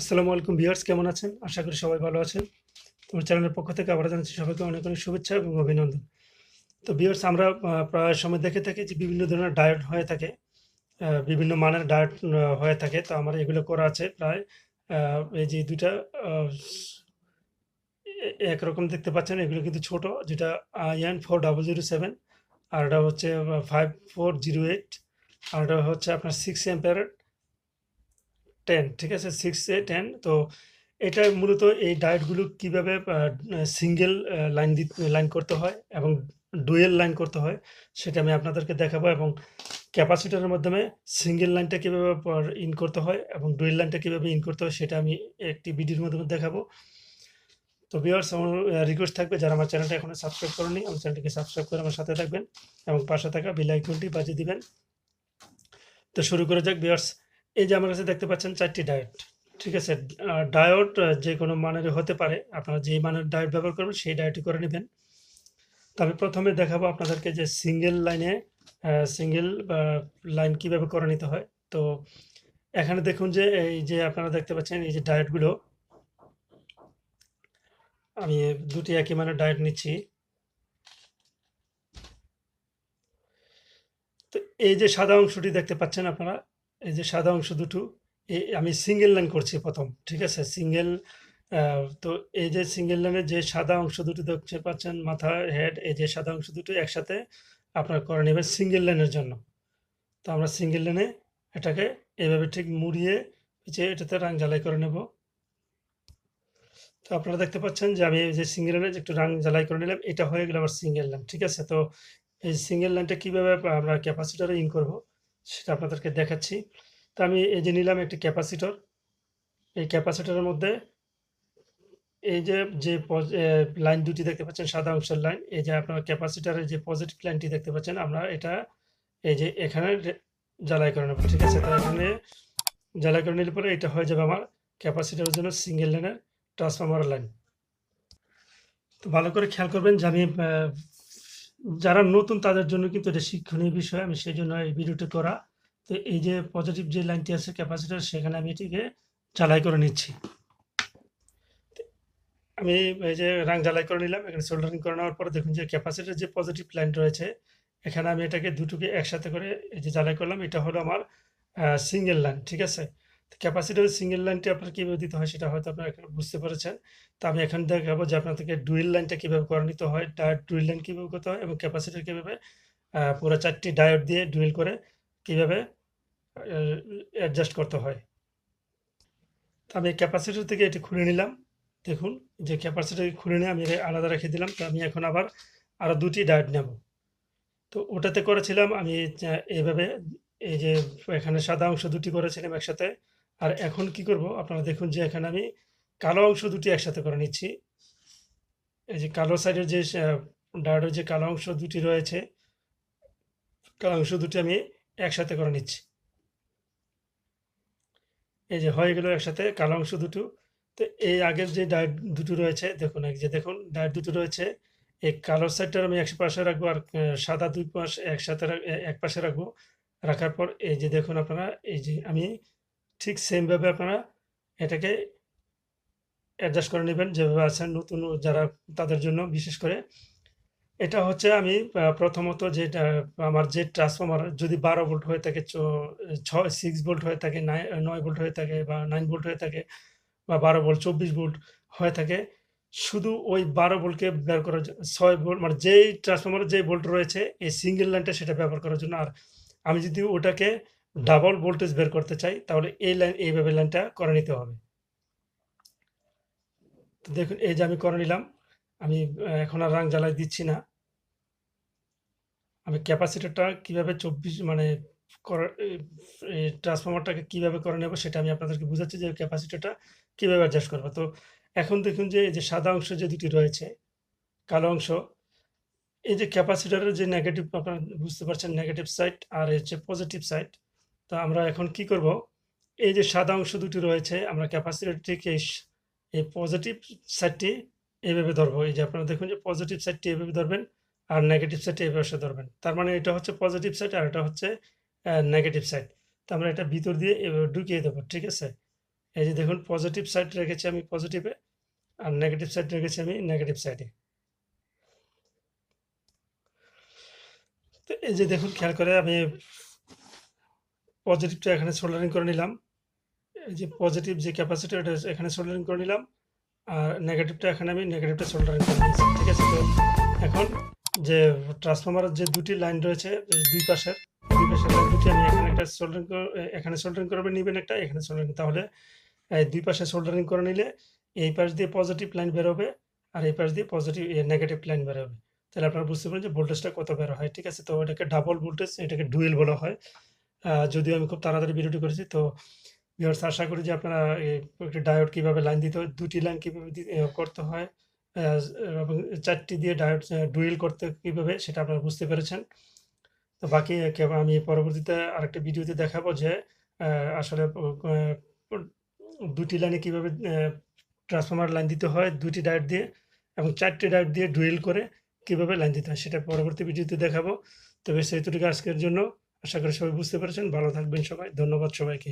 আসসালামু আলাইকুম ভিউয়ার্স, কেমন আছেন? আশা করি সবাই ভালো আছেন। তোমার চ্যানেলের পক্ষ থেকে আবার জানাচ্ছি সবাইকে অনেক অনেক শুভেচ্ছা এবং অভিনন্দন। তো ভিউয়ার্স, আমরা প্রায় সময় দেখে থাকি যে বিভিন্ন ধরনের ডায়েট হয়ে থাকে বিভিন্ন মানের ডায়েট হয়ে থাকে। তো আমার এগুলো করা আছে প্রায় এই যে দুইটা একরকম দেখতে পাচ্ছেন। এগুলো কিন্তু ছোট, যেটা IN four double zero seven আর এটা হচ্ছে ফাইভ ফোর জিরো এইট আর এটা হচ্ছে আপনার সিক্স এম্পায়ার টেন ঠিক আছে? সিক্স এ টেন তো এটা মূলত এই ডায়েটগুলো কীভাবে সিঙ্গেল লাইন লাইন করতে হয় এবং ডুয়েল লাইন করতে হয় সেটা আমি আপনাদেরকে দেখাবো এবং ক্যাপাসিটারের মাধ্যমে সিঙ্গেল লাইনটা কীভাবে ইন করতে হয় এবং ডুয়েল লাইনটা কীভাবে ইন করতে হয় সেটা আমি একটি ভিডিওর মাধ্যমে দেখাবো। তো ভিউয়ার্স আমার রিকোয়েস্ট থাকবে যারা আমার চ্যানেলটা এখনও সাবস্ক্রাইব করেনি, আমার চ্যানেলটিকে সাবস্ক্রাইব করে আমার সাথে থাকবেন এবং পাশে থাকা বেল আইকনটি বাজিয়ে দিবেন। তো শুরু করে যাক ভিউয়ার্স এই যে আমার কাছে দেখতে পাচ্ছেন চারটি ডায়েট ঠিক আছে? ডায়েট যে কোনো মানের হতে পারে। আপনারা যেই মানের ডায়েট ব্যবহার করবেন, সেই ডায়েটই করে নেবেন। তো আমি প্রথমে দেখাবো আপনাদেরকে যে সিঙ্গেল লাইনে সিঙ্গেল লাইন কীভাবে করে নিতে হয়। তো এখানে দেখুন যে, এই যে আপনারা দেখতে পাচ্ছেন, এই যে ডায়েটগুলো আমি দুটি একই মানের ডায়েট নিচ্ছি। তো এই যে সাদা অংশটি দেখতে পাচ্ছেন আপনারা এই যে সাদা অংশ দুটো আমি সিঙ্গেল লাইন করছি প্রথম, ঠিক আছে? সিঙ্গেল তো এই যে সিঙ্গেল লাইনের যে সাদা অংশ দুটো দেখতে পাচ্ছেন, মাথা হেড এই যে সাদা অংশ দুটো একসাথে আপনার করে নেবেন সিঙ্গেল লাইনের জন্য। তো আমরা সিঙ্গেল লাইনে এটাকে এভাবে ঠিক মুড়িয়ে যে এটাতে রাং জ্বালাই করে নেব। তো আপনারা দেখতে পাচ্ছেন যে আমি এই যে সিঙ্গেল লাইনে একটু রাং জ্বালাই করে নিলাম, এটা হয়ে গেল আমার সিঙ্গেল লাইন ঠিক আছে? তো এই সিঙ্গেল লাইনটা কীভাবে আমরা ক্যাপাসিটারে ইন করব? সেটা আপনাদেরকে দেখাচ্ছি। তো আমি এই যে নিলাম একটি ক্যাপাসিটর, এই ক্যাপাসিটরের মধ্যে এই যে যে লাইন দুটি দেখতে পাচ্ছেন, সাদা অংশের লাইন, এই যে আপনার ক্যাপাসিটারের যে পজিটিভ লাইনটি দেখতে পাচ্ছেন, আমরা এটা এই যে এখানে জ্বালাই করে নেব, ঠিক আছে? তো এখানে জ্বালাই করে নিলে পরে এটা হয়ে যাবে আমার ক্যাপাসিটারের জন্য সিঙ্গেল লাইনের ট্রান্সফরমার লাইন। তো ভালো করে খেয়াল করবেন যে আমি যারা নতুন, তাদের জন্য কিন্তু এটা শিক্ষণীয় বিষয়। আমি সেই জন্য এই ভিডিওটি করা। তো এই যে পজিটিভ যে লাইনটি আছে ক্যাপাসিটার সেখানে আমি এটিকে জ্বালাই করে নিচ্ছি। আমি এই যে রাং জ্বালাই করে নিলাম, এখানে সোল্ডারিং করে নেওয়ার পরে দেখুন যে ক্যাপাসিটার যে পজিটিভ লাইন রয়েছে, এখানে আমি এটাকে দুটোকে একসাথে করে এই যে জ্বালাই করলাম। এটা হলো আমার সিঙ্গেল লাইন ঠিক আছে? ক্যাপাসিটার সিঙ্গেল লাইনটি আপনার কীভাবে দিতে হয় সেটা হয়তো আপনারা এখানে বুঝতে পেরেছেন। তো আমি এখানে দেখাবো যে আপনাদেরকে ডুয়েল লাইনটা কীভাবে করে নিতে হয় ডায়োড ডুয়েল লাইন কীভাবে করতে হয় এবং ক্যাপাসিটার কীভাবে পুরো চারটি ডায়োড দিয়ে ডুয়েল করে কীভাবে অ্যাডজাস্ট করতে হয়। তো আমি ক্যাপাসিটার থেকে এটি খুলে নিলাম। দেখুন যে ক্যাপাসিটি খুলে নিয়ে আমি আলাদা রেখে দিলাম। তো আমি এখন আবার আরও দুটি ডায়েট নেব। তো ওটাতে করেছিলাম আমি আহ, এইভাবে এই যে এখানে সাদা অংশ দুটি করেছিলাম একসাথে। আর এখন কি করব? আপনারা দেখুন যে এখানে আমি কালো অংশ দুটি একসাথে করে নিচ্ছি। এই যে কালো সাইডের যে ডায়েটের যে কালো অংশ দুটি রয়েছে, কালো অংশ দুটি আমি একসাথে করে নিচ্ছি। এই যে হয়ে গেল একসাথে কালো অংশ দুটো। তো এই আগের যে ডায়েট দুটো রয়েছে, দেখুন, এই যে দেখুন ডায়েট দুটো রয়েছে। এই কালো সাইডটার আমি এক পাশে রাখব আর সাদা দুই পাশ একসাথে এক পাশে রাখব। রাখার পর এই যে দেখুন আপনারা, এই যে আমি ঠিক সেমভাবে আপনারা এটাকে অ্যাডজাস্ট করে নেবেন যেভাবে আছেন নতুন যারা তাদের জন্য বিশেষ করে। এটা হচ্ছে আমি প্রথমত যেটা আমার যে ট্রান্সফর্মার যদি বারো ভোল্ট হয়ে থাকে ছয় সিক্স ভোল্ট হয়ে থাকে নয় নয় ভোল্ট হয়ে থাকে বা নাইন ভোল্ট হয়ে থাকে বা বারো ভোল্ট চব্বিশ ভোল্ট হয়ে থাকে, শুধু ওই বারো ভোল্টকে ব্যবহার করার ছয় ভোল্ট মানে যেই ট্রান্সফর্মারের যেই ভোল্ট রয়েছে, এই সিঙ্গেল লাইনটা সেটা ব্যবহার করার জন্য। আর আমি যদি ওটাকে ডাবল ভোল্টেজ বের করতে চাই, তাহলে এই লাইন এইভাবে লাইনটা করে নিতে হবে। তো দেখুন, এই যে আমি করে নিলাম, আমি এখন আর রাং জ্বালাই দিচ্ছি না। আমি ক্যাপাসিটারটা কীভাবে চব্বিশ মানে ট্রান্সফর্মারটাকে কীভাবে করে নেব সেটা আমি আপনাদেরকে বুঝাচ্ছি যে ক্যাপাসিটারটা কীভাবে অ্যাডজাস্ট করব। তো এখন দেখুন যে, এই যে সাদা অংশ যে দুটি রয়েছে, কালো অংশ, এই যে ক্যাপাসিটারের যে নেগেটিভ আপনারা বুঝতে পারছেন নেগেটিভ সাইড আর হচ্ছে পজিটিভ সাইড তো আমরা এখন কি করব? এই যে সাদা অংশ দুটি রয়েছে, আমরা ক্যাপাসিটার ঠিক এই পজিটিভ সাইডটি এভাবে ধরবো। এই যে আপনারা দেখুন যে পজিটিভ সাইডটি এভাবে ধরবেন আর নেগেটিভ সাইডটি এভাবে ধরবেন। তার মানে এটা হচ্ছে পজিটিভ সাইড আর এটা হচ্ছে নেগেটিভ সাইড তো আমরা এটা ভিতর দিয়ে এভাবে ঢুকিয়ে দেবো, ঠিক আছে? এই যে দেখুন পজিটিভ সাইড রেখেছি আমি পজিটিভে আর নেগেটিভ সাইড রেখেছি আমি নেগেটিভ সাইডে তো এই যে দেখুন, খেয়াল করে আমি পজিটিভটা এখানে সোল্ডারিং করে নিলাম। এই যে পজিটিভ যে ক্যাপাসিটি ওটা এখানে সোল্ডারিং করে নিলাম। আর নেগেটিভটা এখানে আমি নেগেটিভটা সোল্ডারিং করে নিয়েছি, ঠিক আছে? তো এখন যে ট্রান্সফর্মারের যে দুটি লাইন রয়েছে দুই পাশের দুই পাশের লাইন দুটি আমি এখানে একটা সোল্ডারিং এখানে সোল্ডারিং করবে, নেবেন একটা, এখানে সোল্ডারিং তাহলে দুই পাশে সোল্ডারিং করে নিলে এই পাশ দিয়ে পজিটিভ লাইন বেরোবে আর এই পাশ দিয়ে পজিটিভ নেগেটিভ লাইন বেরোবে তাহলে আপনারা বুঝতে পারেন যে ভোল্টেজটা কত বের হয়, ঠিক আছে? তো এটাকে ডাবল ভোল্টেজ এটাকে ডুয়েল বলা হয়। যদিও আমি খুব তাড়াতাড়ি ভিডিওটি করেছি, তো ভিউয়ার্স আশা করি যে আপনারা একটি ডায়োড কীভাবে লাইন দিতে হয়, দুটি লাইন কীভাবে করতে হয় এবং চারটি দিয়ে ডায়োড ডুয়েল করতে কীভাবে সেটা আপনারা বুঝতে পেরেছেন। তো বাকি আমি পরবর্তীতে আরেকটা ভিডিওতে দেখাবো যে আসলে দুটি লাইনে কীভাবে ট্রান্সফর্মার লাইন দিতে হয়, দুটি ডায়োড দিয়ে এবং চারটি ডায়োড দিয়ে ডুয়েল করে কীভাবে লাইন দিতে হয়, সেটা পরবর্তী ভিডিওতে দেখাবো। তবে সেইটুকু আজকের জন্য আশা করি সবাই বুঝতে পেরেছেন। ভালো থাকবেন সবাই। ধন্যবাদ সবাইকে।